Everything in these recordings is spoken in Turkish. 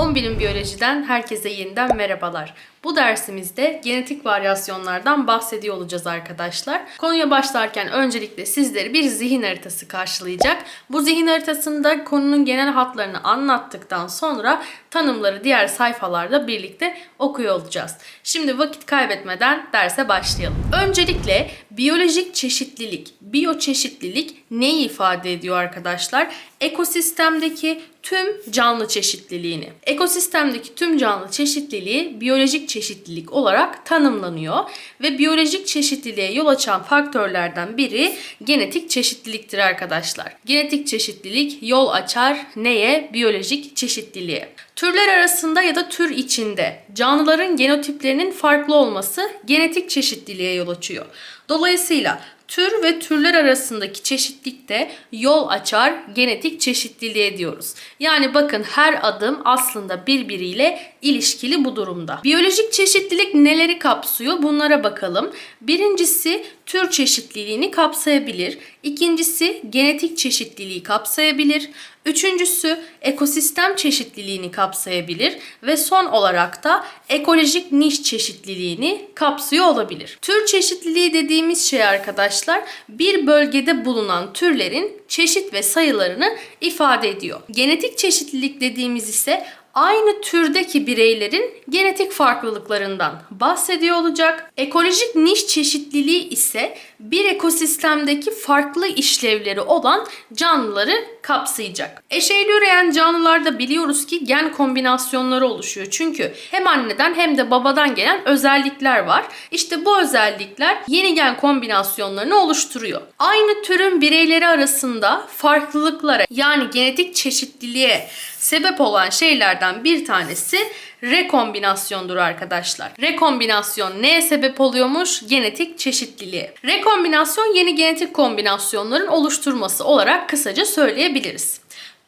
11. biyolojiden herkese yeniden merhabalar. Bu dersimizde genetik varyasyonlardan bahsediyor olacağız arkadaşlar. Konuya başlarken öncelikle sizleri bir zihin haritası karşılayacak. Bu zihin haritasında konunun genel hatlarını anlattıktan sonra tanımları diğer sayfalarda birlikte okuyor olacağız. Şimdi vakit kaybetmeden derse başlayalım. Öncelikle biyolojik çeşitlilik, biyoçeşitlilik neyi ifade ediyor arkadaşlar? Ekosistemdeki tüm canlı çeşitliliğini. Ekosistemdeki tüm canlı çeşitliliği biyolojik çeşitlilik olarak tanımlanıyor ve biyolojik çeşitliliğe yol açan faktörlerden biri genetik çeşitliliktir arkadaşlar. Genetik çeşitlilik yol açar neye? Biyolojik çeşitliliğe. Türler arasında ya da tür içinde canlıların genotiplerinin farklı olması genetik çeşitliliğe yol açıyor. Dolayısıyla tür ve türler arasındaki çeşitlilikte yol açar genetik çeşitliliğe diyoruz. Yani bakın her adım aslında birbiriyle ilişkili bu durumda. Biyolojik çeşitlilik neleri kapsıyor? Bunlara bakalım. Birincisi tür çeşitliliğini kapsayabilir. İkincisi genetik çeşitliliği kapsayabilir. Üçüncüsü ekosistem çeşitliliğini kapsayabilir ve son olarak da ekolojik niş çeşitliliğini kapsıyor olabilir. Tür çeşitliliği dediğimiz şey arkadaşlar bir bölgede bulunan türlerin çeşit ve sayılarını ifade ediyor. Genetik çeşitlilik dediğimiz ise aynı türdeki bireylerin genetik farklılıklarından bahsediyor olacak. Ekolojik niş çeşitliliği ise bir ekosistemdeki farklı işlevleri olan canlıları kapsayacak. Eşeyli üreyen canlılarda biliyoruz ki gen kombinasyonları oluşuyor. Çünkü hem anneden hem de babadan gelen özellikler var. İşte bu özellikler yeni gen kombinasyonlarını oluşturuyor. Aynı türün bireyleri arasında farklılıklara yani genetik çeşitliliğe sebep olan şeylerden bir tanesi rekombinasyondur arkadaşlar. Rekombinasyon neye sebep oluyormuş? Genetik çeşitliliğe. Rekombinasyon yeni genetik kombinasyonların oluşturması olarak kısaca söyleyebiliriz.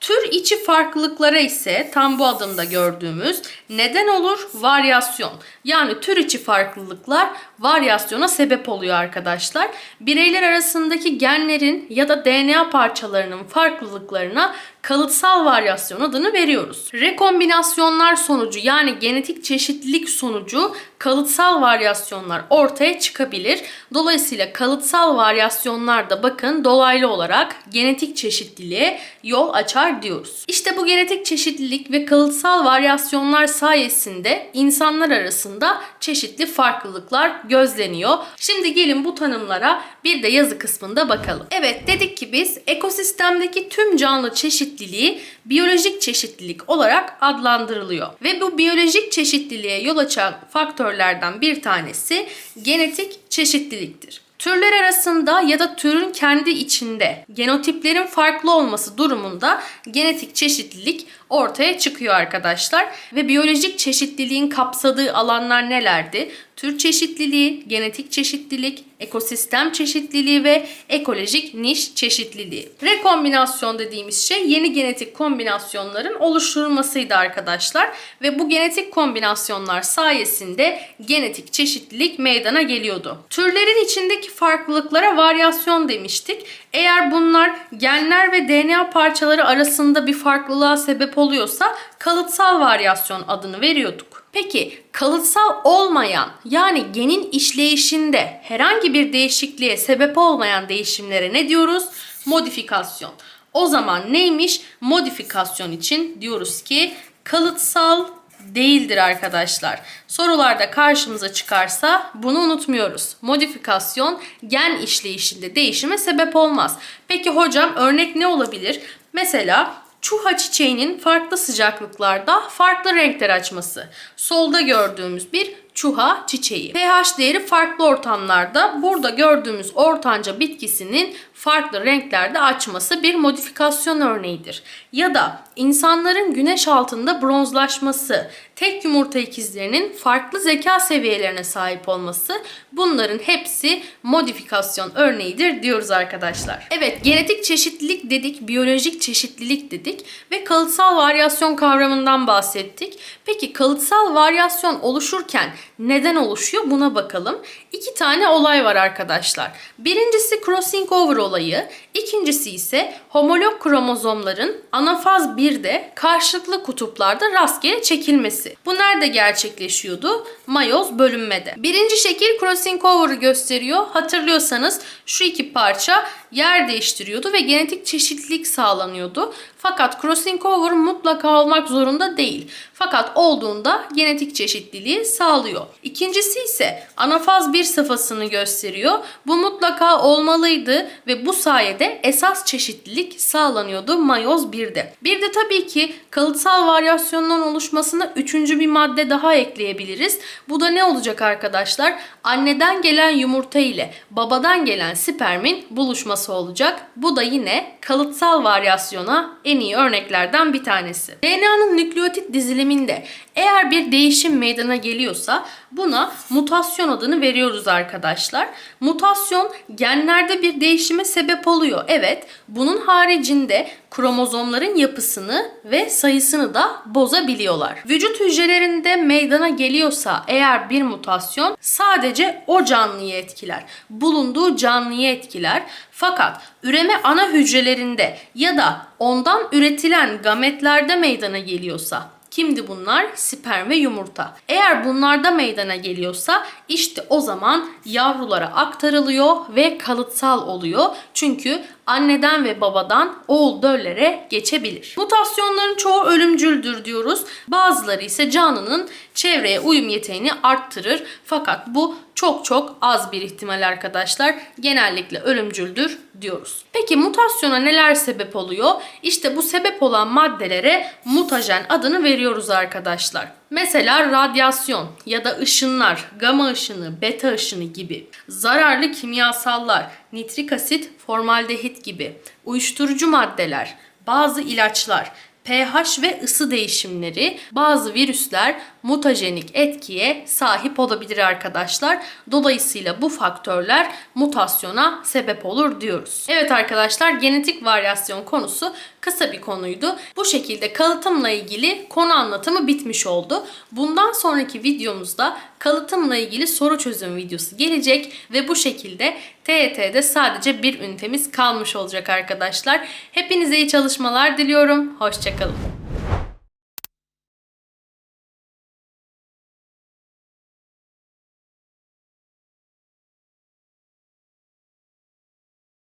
Tür içi farklılıklara ise tam bu adımda gördüğümüz neden olur? Varyasyon. Yani tür içi farklılıklar varyasyona sebep oluyor arkadaşlar. Bireyler arasındaki genlerin ya da DNA parçalarının farklılıklarına kalıtsal varyasyon adını veriyoruz. Rekombinasyonlar sonucu yani genetik çeşitlilik sonucu kalıtsal varyasyonlar ortaya çıkabilir. Dolayısıyla kalıtsal varyasyonlar da bakın dolaylı olarak genetik çeşitliliğe yol açar diyoruz. İşte bu genetik çeşitlilik ve kalıtsal varyasyonlar sayesinde insanlar arasında çeşitli farklılıklar gözleniyor. Şimdi gelin bu tanımlara bir de yazı kısmında bakalım. Evet dedik ki biz ekosistemdeki tüm canlı çeşitliliği biyolojik çeşitlilik olarak adlandırılıyor. Ve bu biyolojik çeşitliliğe yol açan faktörlerden bir tanesi genetik çeşitliliktir. Türler arasında ya da türün kendi içinde genotiplerin farklı olması durumunda genetik çeşitlilik ortaya çıkıyor arkadaşlar. Ve biyolojik çeşitliliğin kapsadığı alanlar nelerdi? Tür çeşitliliği, genetik çeşitlilik, ekosistem çeşitliliği ve ekolojik niş çeşitliliği. Rekombinasyon dediğimiz şey yeni genetik kombinasyonların oluşturulmasıydı arkadaşlar. Ve bu genetik kombinasyonlar sayesinde genetik çeşitlilik meydana geliyordu. Türlerin içindeki farklılıklara varyasyon demiştik. Eğer bunlar genler ve DNA parçaları arasında bir farklılığa sebep oluyorsa kalıtsal varyasyon adını veriyorduk. Peki kalıtsal olmayan yani genin işleyişinde herhangi bir değişikliğe sebep olmayan değişimlere ne diyoruz? Modifikasyon. O zaman neymiş? Modifikasyon için diyoruz ki kalıtsal değildir arkadaşlar. Sorularda karşımıza çıkarsa bunu unutmuyoruz. Modifikasyon gen işleyişinde değişime sebep olmaz. Peki hocam örnek ne olabilir? Mesela çuha çiçeğinin farklı sıcaklıklarda farklı renkler açması. Solda gördüğümüz bir çuha çiçeği. pH değeri farklı ortamlarda burada gördüğümüz ortanca bitkisinin farklı renklerde açması bir modifikasyon örneğidir. Ya da insanların güneş altında bronzlaşması, tek yumurta ikizlerinin farklı zeka seviyelerine sahip olması bunların hepsi modifikasyon örneğidir diyoruz arkadaşlar. Evet genetik çeşitlilik dedik, biyolojik çeşitlilik dedik ve kalıtsal varyasyon kavramından bahsettik. Peki kalıtsal varyasyon oluşurken neden oluşuyor buna bakalım. iki tane olay var arkadaşlar. Birincisi crossing over olayı, ikincisi ise homolog kromozomların anafaz 1'de karşılıklı kutuplarda rastgele çekilmesi. Bu nerede gerçekleşiyordu? Mayoz bölünmede. Birinci şekil crossing over'ı gösteriyor. Hatırlıyorsanız şu iki parça yer değiştiriyordu ve genetik çeşitlilik sağlanıyordu. Fakat crossing over mutlaka olmak zorunda değil. Fakat olduğunda genetik çeşitliliği sağlıyor. İkincisi ise anafaz 1 safhasını gösteriyor. Bu mutlaka olmalıydı ve bu sayede esas çeşitlilik sağlanıyordu mayoz 1'de. Bir de tabii ki kalıtsal varyasyonların oluşmasına üçüncü bir madde daha ekleyebiliriz. Bu da ne olacak arkadaşlar? Anneden gelen yumurta ile babadan gelen spermin buluşması olacak. Bu da yine kalıtsal varyasyona en iyi örneklerden bir tanesi. DNA'nın nükleotit diziliminde eğer bir değişim meydana geliyorsa buna mutasyon adını veriyoruz arkadaşlar. Mutasyon genlerde bir değişime sebep oluyor. Evet, bunun haricinde kromozomların yapısını ve sayısını da bozabiliyorlar. Vücut hücrelerinde meydana geliyorsa eğer bir mutasyon sadece o canlıyı etkiler. Bulunduğu canlıyı etkiler. Fakat üreme ana hücrelerinde ya da ondan üretilen gametlerde meydana geliyorsa Kimdi bunlar? Sperm ve yumurta. Eğer bunlarda meydana geliyorsa işte o zaman yavrulara aktarılıyor ve kalıtsal oluyor. Çünkü anneden ve babadan oğul döllere geçebilir. Mutasyonların çoğu ölümcüldür diyoruz. Bazıları ise canlının çevreye uyum yeteneğini arttırır. Fakat bu çok çok az bir ihtimal arkadaşlar. Genellikle ölümcüldür diyoruz. Peki mutasyona neler sebep oluyor? İşte bu sebep olan maddelere mutajen adını veriyoruz arkadaşlar. Mesela radyasyon ya da ışınlar, gama ışını, beta ışını gibi, zararlı kimyasallar, nitrik asit, formaldehit gibi, uyuşturucu maddeler, bazı ilaçlar, pH ve ısı değişimleri bazı virüsler mutajenik etkiye sahip olabilir arkadaşlar. Dolayısıyla bu faktörler mutasyona sebep olur diyoruz. Evet arkadaşlar genetik varyasyon konusu kısa bir konuydu. Bu şekilde kalıtımla ilgili konu anlatımı bitmiş oldu. Bundan sonraki videomuzda kalıtımla ilgili soru çözüm videosu gelecek ve bu şekilde TYT'de sadece bir ünitemiz kalmış olacak arkadaşlar. Hepinize iyi çalışmalar diliyorum. Hoşçakalın.